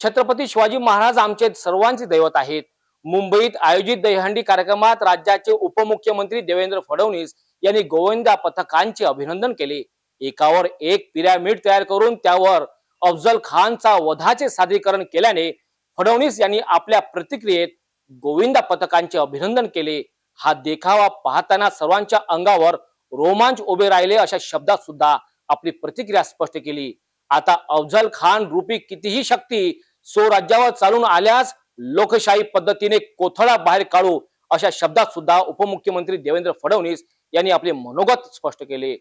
छत्रपती शिवाजी महाराज आमचे सर्वांचे दैवत आहेत. मुंबईत आयोजित दहीहंडी कार्यक्रमात राज्याचे उपमुख्यमंत्री देवेंद्र फडणवीस यांनी गोविंदा पथकांचे अभिनंदन केले. एकावर एक पिरॅमिड तयार करून त्यावर अफजल खानचा वधाचे सादरीकरण केल्याने फडणवीस यांनी आपल्या प्रतिक्रियेत गोविंदा पथकांचे अभिनंदन केले. हा देखावा पाहताना सर्वांच्या अंगावर रोमांच उभे राहिले अशा शब्दात सुद्धा आपली प्रतिक्रिया स्पष्ट केली. आता अफजल खान रूपी कितीही शक्ती स्वराज्यावर चालून आल्यास लोकशाही पद्धतीने कोथळा बाहेर काढू अशा शब्दात सुद्धा उपमुख्यमंत्री देवेंद्र फडणवीस यांनी आपले मनोगत स्पष्ट केले.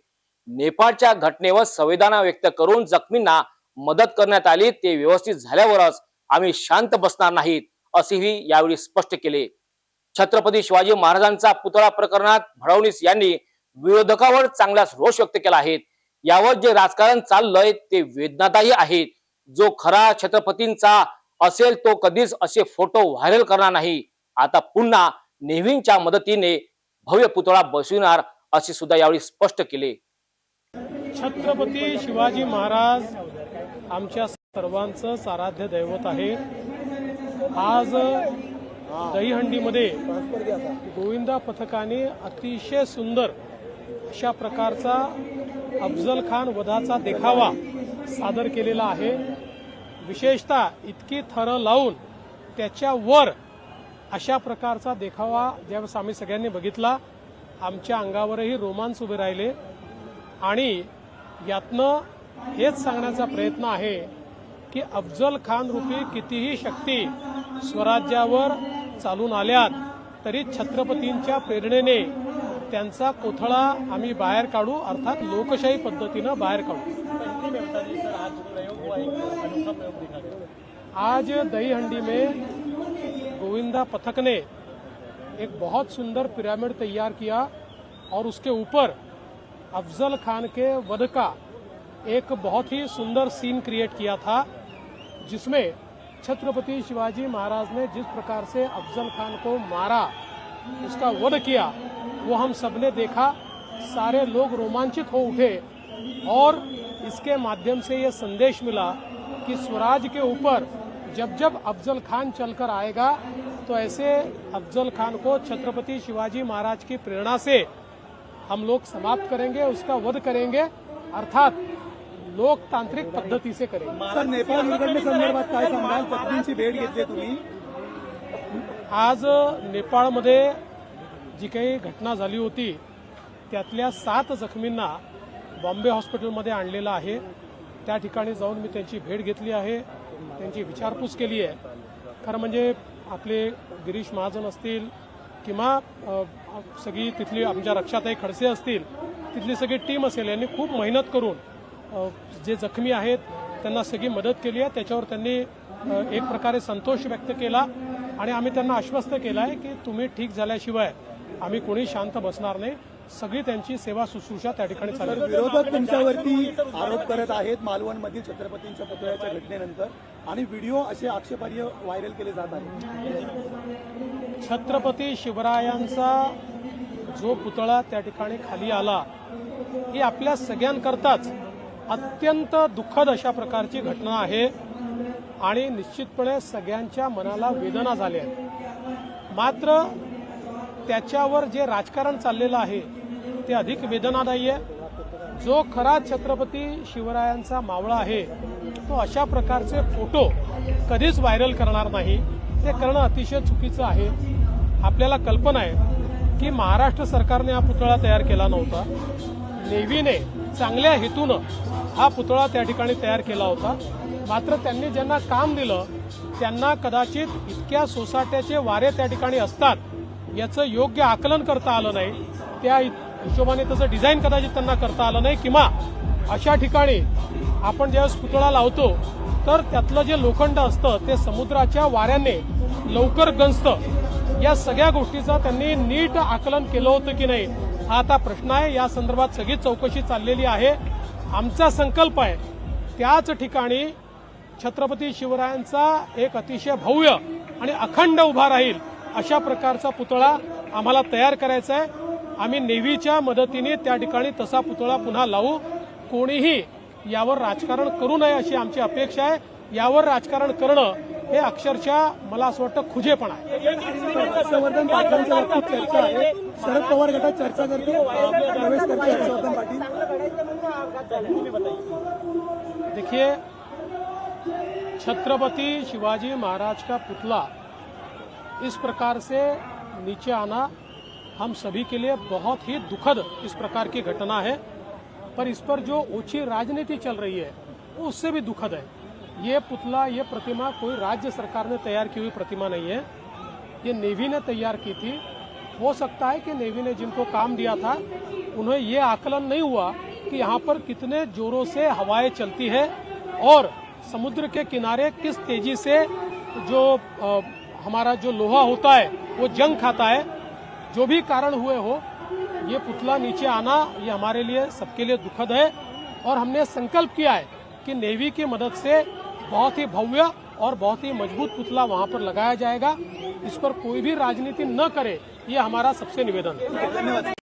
नेपाळच्या घटनेवर संवेदना व्यक्त करून जखमींना मदत करण्यात आली ते व्यवस्थित झाल्यावरच आम्ही शांत बसणार नाहीत असेही यावेळी स्पष्ट केले. छत्रपती शिवाजी महाराजांचा पुतळा प्रकरणात फडणवीस यांनी विरोधकावर चांगलाच रोष व्यक्त केला आहे. यावर जे राजकारण चाललंय ते वेदनादायी आहेत जो खरा छत्रपतींचा असेल तो कधीच असे फोटो व्हायरल करणार नाही. आता पुन्हा नेव्हींच्या मदतीने भव्य पुतळा बसविणार असे सुद्धा यावेळी स्पष्ट केले. छत्रपती शिवाजी महाराज आमच्या सर्वांचं साराध्य दैवत आहे. आज दहीहंडीमध्ये गोविंदा पथकाने अतिशय सुंदर अशा प्रकारचा अफजल खान वधाचा देखावा सादर केलेला आहे. विशेषतः इतकी थरं लावून त्याच्यावर अशा प्रकारचा देखावा ज्यावेळेस आम्ही सगळ्यांनी बघितला आमच्या अंगावरही रोमांच उभे राहिले. आणि यातनं हेच सांगण्याचा प्रयत्न आहे की अफजल खान रूपी कितीही शक्ती स्वराज्यावर चालून आल्यात तरी छत्रपतींच्या प्रेरणेने कोथळा आम्ही बाहेर काढू, अर्थात लोकशाही पद्धतीनं बाहेर काढू. आज दहीहंडी में गोविंदा पथक ने एक बहुत सुंदर पिरामिड तैयार किया और उसके ऊपर अफजल खान के वध का एक बहुत ही सुंदर सीन क्रिएट किया था, जिसमें छत्रपति शिवाजी महाराज ने जिस प्रकार से अफजल खान को मारा उसका वध किया, वो हम सबने देखा, सारे लोग रोमांचित हो उठे और इसके माध्यम से ये संदेश मिला कि स्वराज के ऊपर जब जब अफजल खान चलकर आएगा तो ऐसे अफजल खान को छत्रपति शिवाजी महाराज की प्रेरणा से हम लोग समाप्त करेंगे, उसका वध करेंगे, अर्थात लोकतांत्रिक पद्धती से करेंगे। सर दुर्घटनेसंदर्भात काय भेट घेतली तुम्ही. आज नेपाळमध्ये जी काही घटना झाली होती त्यातल्या सात जखमींना बॉम्बे हॉस्पिटलमध्ये आणलेलं आहे. त्या ठिकाणी जाऊन मी त्यांची भेट घेतली आहे त्यांची विचारपूस केली आहे. खरं म्हणजे आपले गिरीश महाजन असतील किंवा सगळी तिथली आमच्या रक्षाताई खडसे असतील तिथली सगळी टीम असेल यांनी खूप मेहनत करून जे जखमी आहेत त्यांना सगळी मदत केली आहे. त्याच्यावर त्यांनी एक प्रकारे संतोष व्यक्त केला आणि आम्ही त्यांना आश्वस्त केलं आहे की तुम्ही ठीक झाल्याशिवाय आम्ही कोणी शांत बसणार नाही. सगळी त्यांची सेवा शुश्रूषा त्या ठिकाणी चालू विरोधक तुमच्यावरती आरोप करत आहेत मालवणमधील छत्रपतींच्या पुतळ्याच्या घटनेनंतर आणि व्हिडिओ असे आक्षेपार्ह व्हायरल केले जात आहेत. छत्रपती शिवरायांचा जो पुतळा त्या ठिकाणी खाली आला ही आपल्या सगळ्यांकरताच अत्यंत दुःखद अशा प्रकारची घटना आहे. आणि निश्चितपणे सगळ्यांच्या मनाला वेदना झाल्या आहेत. मात्र त्याच्यावर जे राजकारण चाललेलं आहे ते अधिक वेदनादायी आहे. जो खरा छत्रपती शिवरायांचा मावळा आहे तो अशा प्रकारचे फोटो कधीच व्हायरल करणार नाही. ते करणं अतिशय चुकीचं आहे. आपल्याला कल्पना आहे की महाराष्ट्र सरकारने हा पुतळा तयार केला नव्हता. नेव्हीने चांगल्या हेतूनं हा पुतळा त्या ठिकाणी तयार केला होता. मात्र त्यांनी ज्यांना काम दिलं त्यांना कदाचित इतक्या सोसाट्याचे वारे त्या ठिकाणी असतात याचं योग्य आकलन करता आलं नाही. त्या हिशोबाने त्याचं डिझाईन कदाचित त्यांना करता आलं नाही किंवा अशा ठिकाणी आपण ज्यावेळेस पुतळा लावतो तर त्यातलं जे लोखंड असतं ते समुद्राच्या वाऱ्याने लवकर गंजतं. या सगळ्या गोष्टीचं त्यांनी नीट आकलन केलं होतं की नाही हा आता प्रश्न आहे. या संदर्भात सगळी चौकशी चाललेली आहे. आमचा संकल्प आहे त्याच ठिकाणी छत्रपती शिवरायांचा एक अतिशय भव्य आणि अखंड उभा राहील अशा प्रकारचा पुतळा आम्हाला तयार करायचा आहे. आम्ही नेव्हीच्या मदतीने त्या ठिकाणी तसा पुतळा पुन्हा लावू. कोणीही यावर राजकारण करू नये अशी आमची अपेक्षा आहे. यावर राजकारण करणं हे अक्षरशः मला असं वाटतं खुजेपणा आहे. हर्षवर्धन पाटलांच्या बाबतीत चर्चा आहे. शरद पवार गटात चर्चा करते. प्रवेश करते हर्षवर्धन पाटील. देखिए छत्रपति शिवाजी महाराज का पुतला। इस प्रकार से नीचे आना हम सभी के लिए बहुत ही दुखद इस प्रकार की घटना है। पर इस पर जो ऊँची राजनीति चल रही है, उससे भी दुखद है। ये पुतला, ये प्रतिमा कोई राज्य सरकार ने तैयार की हुई प्रतिमा नहीं है। ये नेवी ने तैयार की थी। हो सकता है कि नेवी ने जिनको काम दिया था, उन्हें ये आकलन नहीं हुआ कि यहाँ पर कितने जोरों से हवाएँ चलती है और समुद्र के किनारे किस तेज़ी से जो अ, हमारा जो लोहा होता है वो जंग खाता है जो भी कारण हुए हो ये पुतला नीचे आना ये हमारे लिए सबके लिए दुखद है। और हमने संकल्प किया है कि नेवी की मदद से बहुत ही भव्य और बहुत ही मज़बूत पुतला वहाँ पर लगाया जाएगा। इस पर कोई भी राजनीति न करे ये हमारा सबसे निवेदन है।